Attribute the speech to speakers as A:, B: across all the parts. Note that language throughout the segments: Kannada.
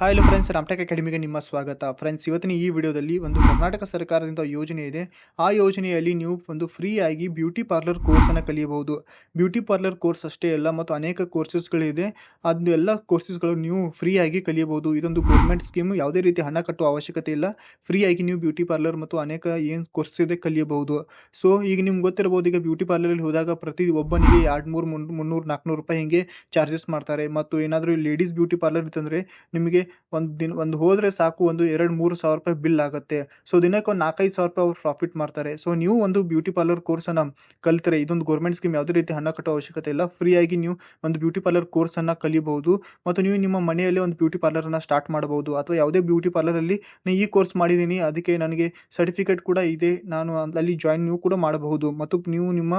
A: ಹಾಯ್ ಹಲೋ ಫ್ರೆಂಡ್ಸ್ ರಾಮ್ಟೆಕ್ ಅಕಾಡೆಮಿಗೆ ನಿಮ್ಮ ಸ್ವಾಗತ. ಫ್ರೆಂಡ್ಸ್ ಇವತ್ತಿನ ಈ ವಿಡಿಯೋದಲ್ಲಿ ಒಂದು ಕರ್ನಾಟಕ ಸರ್ಕಾರದಿಂದ ಯೋಜನೆ ಇದೆ. ಆ ಯೋಜನೆಯಲ್ಲಿ ನೀವು ಒಂದು ಫ್ರೀ ಆಗಿ ಬ್ಯೂಟಿ ಪಾರ್ಲರ್ ಕೋರ್ಸನ್ನು ಕಲಿಯಬಹುದು. ಬ್ಯೂಟಿ ಪಾರ್ಲರ್ ಕೋರ್ಸ್ ಅಷ್ಟೇ ಅಲ್ಲ, ಮತ್ತು ಅನೇಕ ಕೋರ್ಸಸ್ಗಳಿದೆ ಅದು ಎಲ್ಲ ಕೋರ್ಸಸ್ಗಳು ನೀವು ಫ್ರೀ ಆಗಿ ಕಲಿಯಬಹುದು. ಇದೊಂದು ಗೌರ್ಮೆಂಟ್ ಸ್ಕೀಮ್ ಯಾವುದೇ ರೀತಿ ಹಣ ಕಟ್ಟುವ ಅವಶ್ಯಕತೆ ಇಲ್ಲ. ಫ್ರೀ ಆಗಿ ನೀವು ಬ್ಯೂಟಿ ಪಾರ್ಲರ್ ಮತ್ತು ಅನೇಕ ಏನು ಕೋರ್ಸ್ ಇದೆ ಕಲಿಯಬಹುದು. ಸೊ ಈಗ ನಿಮ್ಗೆ ಗೊತ್ತಿರಬಹುದು, ಈಗ ಬ್ಯೂಟಿ ಪಾರ್ಲರಲ್ಲಿ ಹೋದಾಗ ಪ್ರತಿ ಒಬ್ಬನಿಗೆ ಎರಡು ಮೂರು ಮುನ್ನೂರು ನಾಲ್ಕುನೂರು ರೂಪಾಯಿ ಹಿಂಗೆ ಚಾರ್ಜಸ್ ಮಾಡ್ತಾರೆ. ಮತ್ತು ಏನಾದರೂ ಲೇಡೀಸ್ ಬ್ಯೂಟಿ ಪಾರ್ಲರ್ ಇತ್ತಂದರೆ ನಿಮಗೆ ಒಂದು ದಿನ, ಒಂದು ಹೋದರೆ ಸಾಕು, ಒಂದು ಎರಡು, ಮೂರು ಸಾವಿರ ರೂಪಾಯಿ ಬಿಲ್ ಆಗುತ್ತೆ. ಸೊ ದಿನಕ್ಕೆ ಒಂದು ನಾಲ್ಕೈದು ಸಾವಿರ ರೂಪಾಯಿ ಅವ್ರು ಪ್ರಾಫಿಟ್ ಮಾಡ್ತಾರೆ. ಸೊ ನೀವು ಒಂದು ಬ್ಯೂಟಿ ಪಾರ್ಲರ್ ಕೋರ್ಸನ್ನು ಕಲಿತರೆ, ಇದೊಂದು ಗೌರ್ಮೆಂಟ್ ಸ್ಕೀಮ್ ಯಾವುದೇ ರೀತಿ ಹಣ ಕಟ್ಟೋ ಅವಶ್ಯಕತೆ ಇಲ್ಲ. ಫ್ರೀಯಾಗಿ ನೀವು ಒಂದು ಬ್ಯೂಟಿ ಪಾರ್ಲರ್ ಕೋರ್ಸನ್ನು ಕಲಿಬಹುದು. ಮತ್ತು ನೀವು ನಿಮ್ಮ ಮನೆಯಲ್ಲೇ ಒಂದು ಬ್ಯೂಟಿ ಪಾರ್ಲರನ್ನು ಸ್ಟಾರ್ಟ್ ಮಾಡಬಹುದು. ಅಥವಾ ಯಾವುದೇ ಬ್ಯೂಟಿ ಪಾರ್ಲರಲ್ಲಿ ನಾನು ಈ ಕೋರ್ಸ್ ಮಾಡಿದ್ದೀನಿ ಅದಕ್ಕೆ ನನಗೆ ಸರ್ಟಿಫಿಕೇಟ್ ಕೂಡ ಇದೆ. ನಾನು ಅಲ್ಲಿ ಜಾಯಿನ್ ನೀವು ಕೂಡ ಮಾಡಬಹುದು. ಮತ್ತು ನೀವು ನಿಮ್ಮ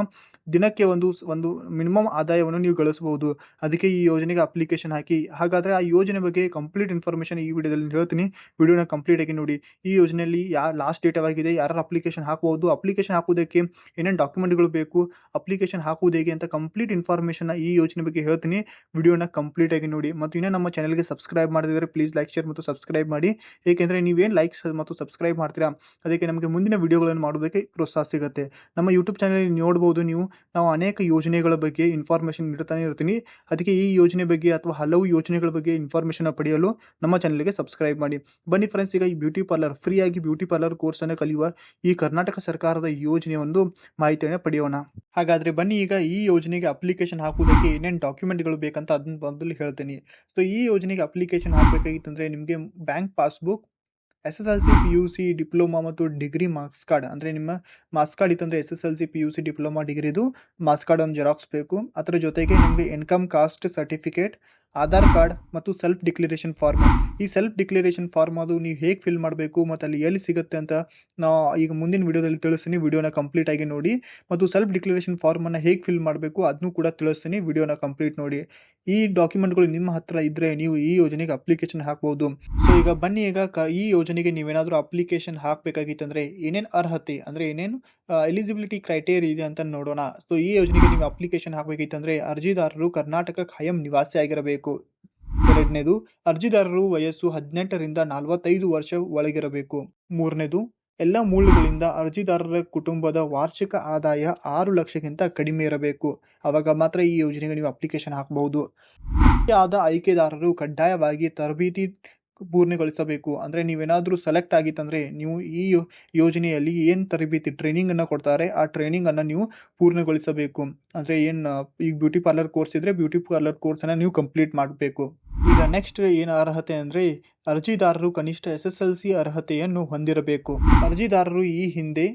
A: ದಿನಕ್ಕೆ ಒಂದು ಒಂದು ಮಿನಿಮಮ್ ಆದಾಯವನ್ನು ನೀವು ಗಳಿಸಬಹುದು. ಅದಕ್ಕೆ ಈ ಯೋಜನೆಗೆ ಅಪ್ಲಿಕೇಶನ್ ಹಾಕಿ. ಹಾಗಾದರೆ ಆ ಯೋಜನೆ ಬಗ್ಗೆ ಕಂಪ್ಲೀಟ್ ಇನ್ಫಾರ್ಮೇಷನ್ ಈ ವಿಡಿಯೋದಲ್ಲಿ ಹೇಳ್ತೀನಿ. ವಿಡಿಯೋನ ಕಂಪ್ಲೀಟ್ ಆಗಿ ನೋಡಿ. ಈ ಯೋಜನೆಯಲ್ಲಿ ಯಾ ಲಾಸ್ಟ್ ಡೇಟ್ ಯಾವಾಗಿದೆ ಯಾರು ಅಪ್ಲಿಕೇಶನ್ ಹಾಕಬಹುದು ಅಪ್ಲಿಕೇಶನ್ ಹಾಕುವುದಕ್ಕೆ ಏನೇನು ಡಾಕ್ಯುಮೆಂಟ್ಗಳು ಬೇಕು ಅಪ್ಲಿಕೇಶನ್ ಹಾಕುವುದು ಹೇಗೆ ಅಂತ ಕಂಪ್ಲೀಟ್ ಇನ್ಫಾರ್ಮೇಷನ್ ಈ ಯೋಜನೆ ಬಗ್ಗೆ ಹೇಳ್ತೀನಿ. ವಿಡಿಯೋನ ಕಂಪ್ಲೀಟ್ ಆಗಿ ನೋಡಿ. ಮತ್ತು ಇನ್ನೂ ನಮ್ಮ ಚಾನಲ್ಗೆ ಸಬ್ಸ್ಕ್ರೈಬ್ ಮಾಡಿದರೆ ಪ್ಲೀಸ್ ಲೈಕ್ ಶೇರ್ ಮತ್ತು ಸಬ್ಸ್ಕ್ರೈಬ್ ಮಾಡಿ. ಏಕೆಂದರೆ ನೀವೇನು ಲೈಕ್ಸ್ ಮತ್ತು ಸಬ್ಸ್ಕ್ರೈಬ್ ಮಾಡ್ತೀರಾ, ಅದಕ್ಕೆ ನಮಗೆ ಮುಂದಿನ ವಿಡಿಯೋಗಳನ್ನು ಮಾಡೋದಕ್ಕೆ ಪ್ರೋತ್ಸಾಹ ಸಿಗುತ್ತೆ. ನಮ್ಮ ಯೂಟ್ಯೂಬ್ ಚಾನಲ್ ನೋಡ್ಬೋದು ನೀವು. ನಾವು ಅನೇಕ ಯೋಜನೆಗಳ ಬಗ್ಗೆ ಇನ್ಫಾರ್ಮೇಷನ್ ನೀಡ್ತಾನೆ ಇರ್ತೀನಿ. ಅದಕ್ಕೆ ಈ ಯೋಜನೆ ಬಗ್ಗೆ ಅಥವಾ ಹಲವು ಯೋಜನೆಗಳ ಬಗ್ಗೆ ಇನ್ಫಾರ್ಮೇಷನ್ ಪಡೆಯಲು ನಮ್ಮ ಚಾನಲ್ಗೆ ಸಬ್ಸ್ಕ್ರೈಬ್ ಮಾಡಿ. ಬನ್ನಿ ಫ್ರೆಂಡ್ಸ್ ಈಗ ಈ ಬ್ಯೂಟಿ ಪಾರ್ಲರ್ ಫ್ರೀಯಾಗಿ ಬ್ಯೂಟಿ ಪಾರ್ಲರ್ ಕೋರ್ಸನ್ನು ಕಲಿಯುವ ಈ ಕರ್ನಾಟಕ ಸರ್ಕಾರದ ಯೋಜನೆ ಒಂದು ಮಾಹಿತಿಯನ್ನು ಪಡೆಯೋಣ. ಹಾಗಾದ್ರೆ ಬನ್ನಿ ಈಗ ಈ ಯೋಜನೆಗೆ ಅಪ್ಲಿಕೇಶನ್ ಹಾಕುವುದಕ್ಕೆ ಏನೇನು ಡಾಕ್ಯುಮೆಂಟ್ಗಳು ಬೇಕಂತ ಅದನ್ನ ಮೊದಲು ಹೇಳ್ತೀನಿ. ಸೊ ಈ ಯೋಜನೆಗೆ ಅಪ್ಲಿಕೇಶನ್ ಹಾಕಬೇಕಾಗಿತ್ತಂದರೆ ನಿಮಗೆ bank passbook S S L C P U C diploma ಮತ್ತು ಡಿಗ್ರಿ ಮಾರ್ಕ್ಸ್ ಕಾರ್ಡ್ ಅಂದರೆ ನಿಮ್ಮ ಮಾರ್ಕ್ಸ್ ಕಾರ್ಡ್ ಇತ್ತಂದರೆ S S L C P U C diploma ಡಿಗ್ರಿದು marks card ಒಂದು ಜೆರಾಕ್ಸ್ ಬೇಕು. ಅದರ ಜೊತೆಗೆ ನಿಮಗೆ income caste certificate Aadhaar card ಮತ್ತು ಸೆಲ್ಫ್ ಡಿಕ್ಲರೇಷನ್ ಫಾರ್ಮ್ ಈ ಸೆಲ್ಫ್ ಡಿಕ್ಲರೇಷನ್ ಫಾರ್ಮ್ ಅದು ನೀವು ಹೇಗೆ ಫಿಲ್ ಮಾಡಬೇಕು ಮತ್ತು ಅಲ್ಲಿ ಎಲ್ಲಿ ಸಿಗುತ್ತೆ ಅಂತ ನಾ ಈಗ ಮುಂದಿನ ವಿಡಿಯೋದಲ್ಲಿ ತಿಳಿಸ್ತೀನಿ. ವಿಡಿಯೋನ ಕಂಪ್ಲೀಟ್ ಆಗಿ ನೋಡಿ. ಮತ್ತು ಸೆಲ್ಫ್ ಡಿಕ್ಲರೇಷನ್ ಫಾರ್ಮನ್ನು ಹೇಗೆ ಫಿಲ್ ಮಾಡಬೇಕು ಅದನ್ನು ಕೂಡ ತಿಳಿಸ್ತೀನಿ. ವಿಡಿಯೋನ ಕಂಪ್ಲೀಟ್ ನೋಡಿ. ಈ ಡಾಕ್ಯುಮೆಂಟ್ಗಳು ನಿಮ್ಮ ಹತ್ರ ಇದ್ದರೆ ನೀವು ಈ ಯೋಜನೆಗೆ ಅಪ್ಲಿಕೇಶನ್ ಹಾಕ್ಬೋದು. ಸೊ ಈಗ ಬನ್ನಿ ಈಗ ಈ ಯೋಜನೆಗೆ ನೀವೇನಾದರೂ ಅಪ್ಲಿಕೇಶನ್ ಹಾಕಬೇಕಾಗಿತ್ತಂದರೆ ಏನೇನು ಅರ್ಹತೆ ಅಂದರೆ ಏನೇನು ಎಲಿಜಿಬಿಲಿಟಿ ಕ್ರೈಟೇರಿಯಾ ಇದೆ ಅಂತ ನೋಡೋಣ. ಸೊ ಈ ಯೋಜನೆಗೆ ನೀವು ಅಪ್ಲಿಕೇಶನ್ ಹಾಕಬೇಕಿತ್ತಂದರೆ ಅರ್ಜಿದಾರರು ಕರ್ನಾಟಕ ಖಾಯಂ ನಿವಾಸಿ ಆಗಿರಬೇಕು. ಎರಡನೇದು, ಅರ್ಜಿದಾರರು ವಯಸ್ಸು ಹದಿನೆಂಟರಿಂದ ನಲವತ್ತೈದು ವರ್ಷ ಒಳಗಿರಬೇಕು. ಮೂರನೇದು, ಎಲ್ಲ ಮೂಲಗಳಿಂದ ಅರ್ಜಿದಾರರ ಕುಟುಂಬದ ವಾರ್ಷಿಕ ಆದಾಯ ಆರು ಲಕ್ಷಕ್ಕಿಂತ ಕಡಿಮೆ ಇರಬೇಕು. ಅವಾಗ ಮಾತ್ರ ಈ ಯೋಜನೆಗೆ ನೀವು ಅಪ್ಲಿಕೇಶನ್ ಹಾಕಬಹುದು. ಆದ ಆಯ್ಕೆದಾರರು ಕಡ್ಡಾಯವಾಗಿ ತರಬೇತಿ ಪೂರ್ಣಗೊಳಿಸಬೇಕು. ಅಂದರೆ ನೀವೇನಾದರೂ ಸೆಲೆಕ್ಟ್ ಆಗಿತ್ತಂದರೆ ನೀವು ಈ ಯೋಜನೆಯಲ್ಲಿ ಏನು ತರಬೇತಿ ಟ್ರೈನಿಂಗನ್ನು ಕೊಡ್ತಾರೆ, ಆ ಟ್ರೈನಿಂಗನ್ನು ನೀವು ಪೂರ್ಣಗೊಳಿಸಬೇಕು. ಅಂದರೆ ಏನು ಈಗ ಬ್ಯೂಟಿ ಪಾರ್ಲರ್ ಕೋರ್ಸ್ ಇದ್ದರೆ ಬ್ಯೂಟಿ ಪಾರ್ಲರ್ ಕೋರ್ಸನ್ನು ನೀವು ಕಂಪ್ಲೀಟ್ ಮಾಡಬೇಕು. ಈಗ ನೆಕ್ಸ್ಟ್ ಏನು ಅರ್ಹತೆ ಅಂದರೆ ಅರ್ಜಿದಾರರು ಕನಿಷ್ಠ ಎಸ್ ಎಸ್ ಎಲ್ ಸಿ ಅರ್ಹತೆಯನ್ನು ಹೊಂದಿರಬೇಕು. ಅರ್ಜಿದಾರರು ಈ ಹಿಂದೆ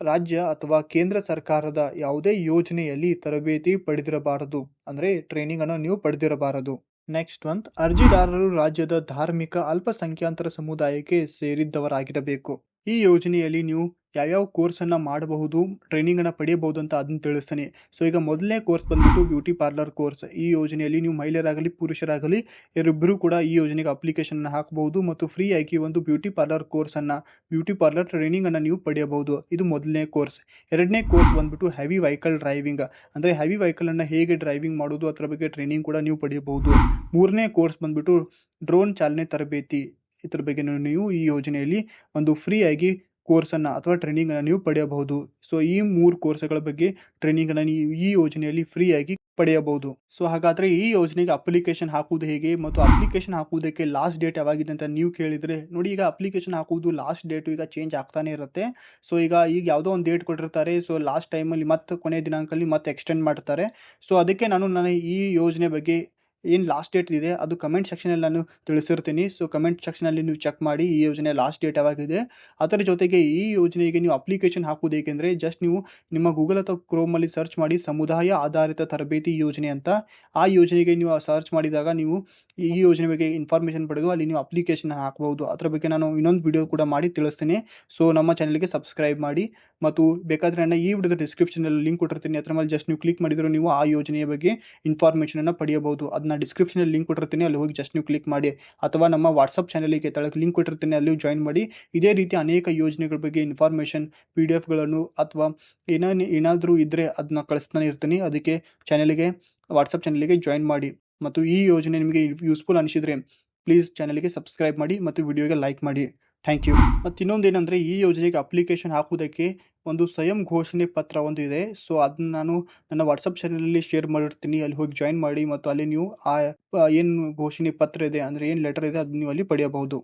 A: ರಾಜ್ಯ ಅಥವಾ ಕೇಂದ್ರ ಸರ್ಕಾರದ ಯಾವುದೇ ಯೋಜನೆಯಲ್ಲಿ ತರಬೇತಿ ಪಡೆದಿರಬಾರದು. ಅಂದರೆ ಟ್ರೈನಿಂಗನ್ನು ನೀವು ಪಡೆದಿರಬಾರದು. ನೆಕ್ಸ್ಟ್ ಒಂದು ಅರ್ಜಿದಾರರು ರಾಜ್ಯದ ಧಾರ್ಮಿಕ ಅಲ್ಪಸಂಖ್ಯಾತರ ಸಮುದಾಯಕ್ಕೆ ಸೇರಿದ್ದವರಾಗಿರಬೇಕು. ಈ ಯೋಜನೆಯಲ್ಲಿ ನೀವು ಯಾವ್ಯಾವ ಕೋರ್ಸನ್ನು ಮಾಡಬಹುದು, ಟ್ರೈನಿಂಗನ್ನು ಪಡೆಯಬಹುದು ಅಂತ ಅದನ್ನು ತಿಳಿಸ್ತೀನಿ. ಸೊ ಈಗ ಮೊದಲನೇ ಕೋರ್ಸ್ ಬಂದ್ಬಿಟ್ಟು ಬ್ಯೂಟಿ ಪಾರ್ಲರ್ ಕೋರ್ಸ್. ಈ ಯೋಜನೆಯಲ್ಲಿ ನೀವು ಮಹಿಳೆಯರಾಗಲಿ, ಪುರುಷರಾಗಲಿ ಇವರಿಬ್ಬರು ಕೂಡ ಈ ಯೋಜನೆಗೆ ಅಪ್ಲಿಕೇಶನ್ ಹಾಕಬಹುದು ಮತ್ತು ಫ್ರೀ ಆಗಿ ಒಂದು ಬ್ಯೂಟಿ ಪಾರ್ಲರ್ ಕೋರ್ಸನ್ನು, ಬ್ಯೂಟಿ ಪಾರ್ಲರ್ ಟ್ರೈನಿಂಗನ್ನು ನೀವು ಪಡೆಯಬಹುದು. ಇದು ಮೊದಲನೇ ಕೋರ್ಸ್. ಎರಡನೇ ಕೋರ್ಸ್ ಬಂದ್ಬಿಟ್ಟು ಹೆವಿ ವೆಹಿಕಲ್ ಡ್ರೈವಿಂಗ್ ಅಂದರೆ ಹೆವಿ ವೆಹಿಕಲನ್ನು ಹೇಗೆ ಡ್ರೈವಿಂಗ್ ಮಾಡೋದು ಅದರ ಬಗ್ಗೆ ಟ್ರೈನಿಂಗ್ ಕೂಡ ನೀವು ಪಡೆಯಬಹುದು. ಮೂರನೇ ಕೋರ್ಸ್ ಬಂದ್ಬಿಟ್ಟು ಡ್ರೋನ್ ಚಾಲನೆ ತರಬೇತಿ. ಇದ್ರ ಬಗ್ಗೆ ನೀವು ಈ ಯೋಜನೆಯಲ್ಲಿ ಒಂದು ಫ್ರೀ ಆಗಿ ಕೋರ್ಸನ್ನು ಅಥವಾ ಟ್ರೈನಿಂಗನ್ನು ನೀವು ಪಡೆಯಬಹುದು. ಸೊ ಈ ಮೂರು ಕೋರ್ಸ್ಗಳ ಬಗ್ಗೆ ಟ್ರೈನಿಂಗನ್ನು ನೀವು ಈ ಯೋಜನೆಯಲ್ಲಿ ಫ್ರೀಯಾಗಿ ಪಡೆಯಬಹುದು. ಸೊ ಹಾಗಾದರೆ ಈ ಯೋಜನೆಗೆ ಅಪ್ಲಿಕೇಶನ್ ಹಾಕುವುದು ಹೇಗೆ ಮತ್ತು ಅಪ್ಲಿಕೇಶನ್ ಹಾಕುವುದಕ್ಕೆ ಲಾಸ್ಟ್ ಡೇಟ್ ಯಾವಾಗಿದೆ ಅಂತ ನೀವು ಕೇಳಿದರೆ ನೋಡಿ, ಈಗ ಅಪ್ಲಿಕೇಶನ್ ಹಾಕುವುದು ಲಾಸ್ಟ್ ಡೇಟು ಈಗ ಚೇಂಜ್ ಆಗ್ತಾನೆ ಇರುತ್ತೆ. ಸೊ ಈಗ ಈಗ ಯಾವುದೋ ಒಂದು ಡೇಟ್ ಕೊಟ್ಟಿರ್ತಾರೆ. ಸೊ ಲಾಸ್ಟ್ ಟೈಮಲ್ಲಿ ಮತ್ತೆ ಕೊನೆ ದಿನಾಂಕಲ್ಲಿ ಮತ್ತೆ ಎಕ್ಸ್ಟೆಂಡ್ ಮಾಡ್ತಾರೆ. ಸೊ ಅದಕ್ಕೆ ನಾನು ನನ್ನ ಈ ಯೋಜನೆ ಬಗ್ಗೆ ಏನು ಲಾಸ್ಟ್ ಡೇಟ್ ಇದೆ. ಅದು ಕಮೆಂಟ್ ಸೆಕ್ಷನಲ್ಲಿ ನಾನು ತಿಳಿಸಿರ್ತೀನಿ. ಸೊ ಕಮೆಂಟ್ ಸೆಕ್ಷನಲ್ಲಿ ನೀವು ಚೆಕ್ ಮಾಡಿ ಈ ಯೋಜನೆ ಲಾಸ್ಟ್ ಡೇಟ್ ಯಾವಾಗಿದೆ. ಅದರ ಜೊತೆಗೆ ಈ ಯೋಜನೆಗೆ ನೀವು ಅಪ್ಲಿಕೇಶನ್ ಹಾಕುವುದು ಏಕೆಂದರೆ ಜಸ್ಟ್ ನೀವು ನಿಮ್ಮ ಗೂಗಲ್ ಅಥವಾ ಕ್ರೋಮಲ್ಲಿ ಸರ್ಚ್ ಮಾಡಿ ಸಮುದಾಯ ಆಧಾರಿತ ತರಬೇತಿ ಯೋಜನೆ ಅಂತ, ಆ ಯೋಜನೆಗೆ ನೀವು ಸರ್ಚ್ ಮಾಡಿದಾಗ ನೀವು ಈ ಯೋಜನೆ ಬಗ್ಗೆ ಇನ್ಫಾರ್ಮೇಷನ್ ಪಡೆದು ಅಲ್ಲಿ ನೀವು ಅಪ್ಲಿಕೇಶನ್ ಹಾಕಬಹುದು. ಅದರ ಬಗ್ಗೆ ನಾನು ಇನ್ನೊಂದು ವಿಡಿಯೋ ಕೂಡ ಮಾಡಿ ತಿಳಿಸ್ತೀನಿ. ಸೊ ನಮ್ಮ ಚಾನಲ್ಗೆ ಸಬ್ಸ್ಕ್ರೈಬ್ ಮಾಡಿ ಮತ್ತು ಬೇಕಾದರೆ ನಾನು ಈ ವಿಡಿಯೋದ ಡಿಸ್ಕ್ರಿಪ್ಷನಲ್ಲಿ ಲಿಂಕ್ ಕೊಟ್ಟಿರ್ತೀನಿ. ಅದರ ಮೇಲೆ ಜಸ್ಟ್ ನೀವು ಕ್ಲಿಕ್ ಮಾಡಿದರೂ ನೀವು ಆ ಯೋಜನೆಯ ಬಗ್ಗೆ ಇನ್ಫಾರ್ಮೇಷನನ್ನು ಪಡೆಯಬಹುದು. ಅದನ್ನ ಡಿಸ್ಕ್ರಿಪ್ಷನಲ್ಲಿ ಲಿಂಕ್ ಕೊಟ್ಟಿರ್ತೀನಿ, ಅಲ್ಲಿ ಹೋಗಿ ಜಸ್ಟ್ ನೀವು ಕ್ಲಿಕ್ ಮಾಡಿ. ಅಥವಾ ನಮ್ಮ ವಾಟ್ಸಪ್ ಚಾನಲಿಗೆ ತಳಕ್ಕೆ ಲಿಂಕ್ ಕೊಟ್ಟಿರ್ತೀನಿ ಅಲ್ಲಿ ಜಾಯಿನ್ ಮಾಡಿ. ಇದೇ ರೀತಿ ಅನೇಕ ಯೋಜನೆಗಳ ಬಗ್ಗೆ ಇನ್ಫಾರ್ಮೇಷನ್ ಪಿ ಡಿ ಎಫ್ಗಳನ್ನು ಅಥವಾ ಏನೇ ಏನಾದರೂ ಇದ್ದರೆ ಅದನ್ನ ಕಳಿಸ್ತಾನೆ ಇರ್ತೀನಿ. ಅದಕ್ಕೆ ಚಾನಲಿಗೆ ವಾಟ್ಸಪ್ ಚಾನಲಿಗೆ ಜಾಯಿನ್ ಮಾಡಿ. ಮತ್ತು ಈ ಯೋಜನೆ ನಿಮಗೆ ಯೂಸ್ಫುಲ್ ಅನಿಸಿದರೆ ಪ್ಲೀಸ್ ಚಾನಲ್ಗೆ ಸಬ್ಸ್ಕ್ರೈಬ್ ಮಾಡಿ ಮತ್ತು ವಿಡಿಯೋಗೆ ಲೈಕ್ ಮಾಡಿ. ಥ್ಯಾಂಕ್ ಯು ಮತ್ತು ಇನ್ನೊಂದು ಏನಂದರೆ ಈ ಯೋಜನೆಗೆ ಅಪ್ಲಿಕೇಶನ್ ಹಾಕುವುದಕ್ಕೆ ಒಂದು ಸ್ವಯಂ ಘೋಷಣೆ ಪತ್ರ ಒಂದು ಇದೆ. ಸೊ ಅದನ್ನ ನಾನು ನನ್ನ ವಾಟ್ಸಪ್ ಅಲ್ಲಿ ಶೇರ್ ಮಾಡಿರ್ತೀನಿ. ಅಲ್ಲಿ ಹೋಗಿ ಜಾಯಿನ್ ಮಾಡಿ ಮತ್ತು ಅಲ್ಲಿ ನೀವು ಆ ಏನು ಘೋಷಣೆ ಪತ್ರ ಇದೆ, ಅಂದರೆ ಏನು ಲೆಟರ್ ಇದೆ ಅದನ್ನ ನೀವು ಅಲ್ಲಿ ಪಡೆಯಬಹುದು.